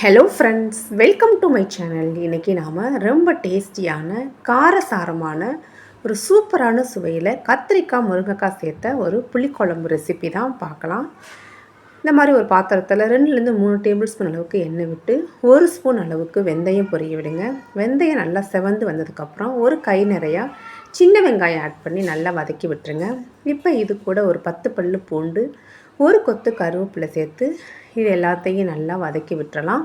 Hello friends welcome to my channel இன்றைக்கி நாம் ரொம்ப டேஸ்டியான காரசாரமான ஒரு சூப்பரான சுவையில் கத்திரிக்காய் முருங்கைக்காய் சேர்த்த ஒரு புளிக்குழம்பு ரெசிபி தான் பார்க்கலாம். இந்த மாதிரி ஒரு பாத்திரத்தில் ரெண்டுலேருந்து மூணு டேபிள் ஸ்பூன் அளவுக்கு எண்ணெய் விட்டு ஒரு ஸ்பூன் அளவுக்கு வெந்தயம் பொரிய விடுங்க. வெந்தயம் நல்லா செவந்து வந்ததுக்கப்புறம் ஒரு கை நிறையா சின்ன வெங்காயம் ஆட் பண்ணி நல்லா வதக்கி விட்டுருங்க. இப்போ இது கூட ஒரு பத்து பல்லு பூண்டு ஒரு கொத்து கருவேப்பிலை சேர்த்து இது எல்லாத்தையும் நல்லா வதக்கி விட்டுறலாம்.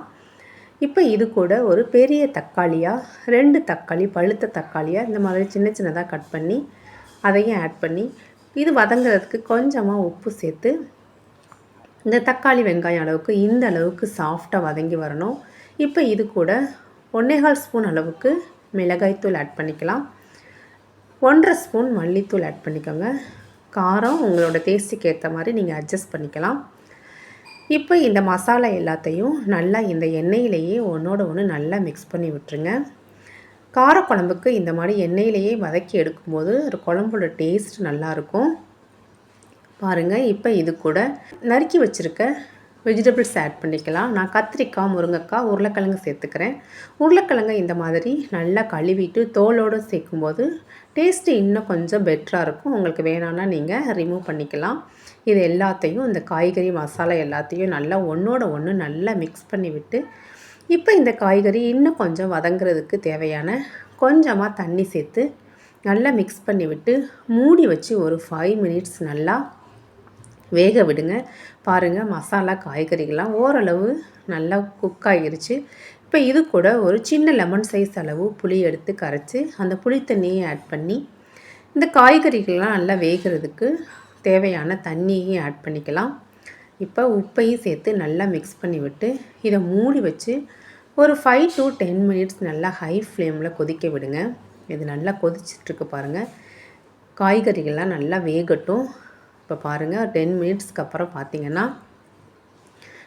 இப்போ இது கூட ஒரு பெரிய தக்காளியாக ரெண்டு தக்காளி பழுத்த தக்காளியாக இந்த மாதிரி சின்ன சின்னதாக கட் பண்ணி அதையும் ஆட் பண்ணி இது வதங்குறதுக்கு கொஞ்சமாக உப்பு சேர்த்து இந்த தக்காளி வெங்காயம் அளவுக்கு இந்த அளவுக்கு சாஃப்டாக வதங்கி வரணும். இப்போ இது கூட ஒன்றேகால் ஸ்பூன் அளவுக்கு மிளகாய்த்தூள் ஆட் பண்ணிக்கலாம். ஒன்றரை ஸ்பூன் மல்லித்தூள் ஆட் பண்ணிக்கோங்க. காரம் உங்களோட டேஸ்ட்டுக்கு ஏற்ற மாதிரி நீங்கள் அட்ஜஸ்ட் பண்ணிக்கலாம். இப்போ இந்த மசாலா எல்லாத்தையும் நல்லா இந்த எண்ணெயிலேயே ஒன்றோட ஒன்று நல்லா மிக்ஸ் பண்ணி விட்டுருங்க. காரக்குழம்புக்கு இந்த மாதிரி எண்ணெயிலேயே வதக்கி எடுக்கும்போது ஒரு குழம்போட டேஸ்ட் நல்லாயிருக்கும் பாருங்கள் இப்போ இது கூட நறுக்கி வச்சுருக்க வெஜிடபிள்ஸ் ஆட் பண்ணிக்கலாம். நான் கத்திரிக்காய் முருங்கைக்காய் உருளைக்கிழங்கு சேர்த்துக்கிறேன். உருளைக்கிழங்கு இந்த மாதிரி நல்லா கழுவிட்டு தோலோடு சேர்க்கும்போது டேஸ்ட்டு இன்னும் கொஞ்சம் பெட்டராக இருக்கும். உங்களுக்கு வேணான்னா நீங்கள் ரிமூவ் பண்ணிக்கலாம். இது எல்லாத்தையும் இந்த காய்கறி மசாலா எல்லாத்தையும் நல்லா ஒன்றோட ஒன்று நல்லா மிக்ஸ் பண்ணி விட்டு இப்போ இந்த காய்கறி இன்னும் கொஞ்சம் வதங்குறதுக்கு தேவையான கொஞ்சமாக தண்ணி சேர்த்து நல்லா மிக்ஸ் பண்ணி விட்டு மூடி வச்சு ஒரு ஃபைவ் மினிட்ஸ் நல்லா வேக விடுங்க. பாருங்கள் மசாலா காய்கறிகள்லாம் ஓரளவு நல்லா குக் ஆகிருச்சு. இப்போ இது கூட ஒரு சின்ன லெமன் சைஸ் அளவு புளி எடுத்து கரைச்சி அந்த புளி தண்ணியை ஆட் பண்ணி இந்த காய்கறிகள்லாம் நல்லா வேகிறதுக்கு தேவையான தண்ணியையும் ஆட் பண்ணிக்கலாம். இப்போ உப்பையும் சேர்த்து நல்லா மிக்ஸ் பண்ணி விட்டு இதை மூடி வச்சு ஒரு ஃபைவ் டு டென் மினிட்ஸ் நல்லா ஹை ஃப்ளேமில் கொதிக்க விடுங்க. இது நல்லா கொதிச்சிட்ருக்கு பாருங்கள் காய்கறிகள்லாம் நல்லா வேகட்டும். இப்போ பாருங்கள் டென் மினிட்ஸ்க்கு அப்புறம் பார்த்திங்கன்னா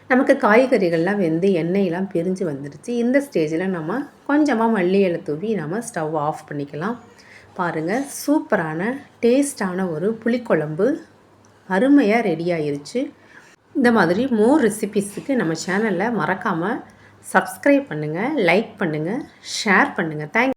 நமக்கு காய்கறிகள்லாம் வெந்து எண்ணெயெல்லாம் பிரிஞ்சு வந்துடுச்சு இந்த ஸ்டேஜில் நம்ம கொஞ்சமாக மல்லி இலை தூவி நம்ம ஸ்டவ் ஆஃப் பண்ணிக்கலாம். பாருங்கள் சூப்பரான டேஸ்டான ஒரு புளிக்குழம்பு அருமையாக ரெடி ஆயிருச்சு. இந்த மாதிரி மோர் ரெசிபிஸுக்கு நம்ம சேனலில் மறக்காமல் சப்ஸ்கிரைப் பண்ணுங்கள் லைக் பண்ணுங்கள் ஷேர் பண்ணுங்கள் தேங்க்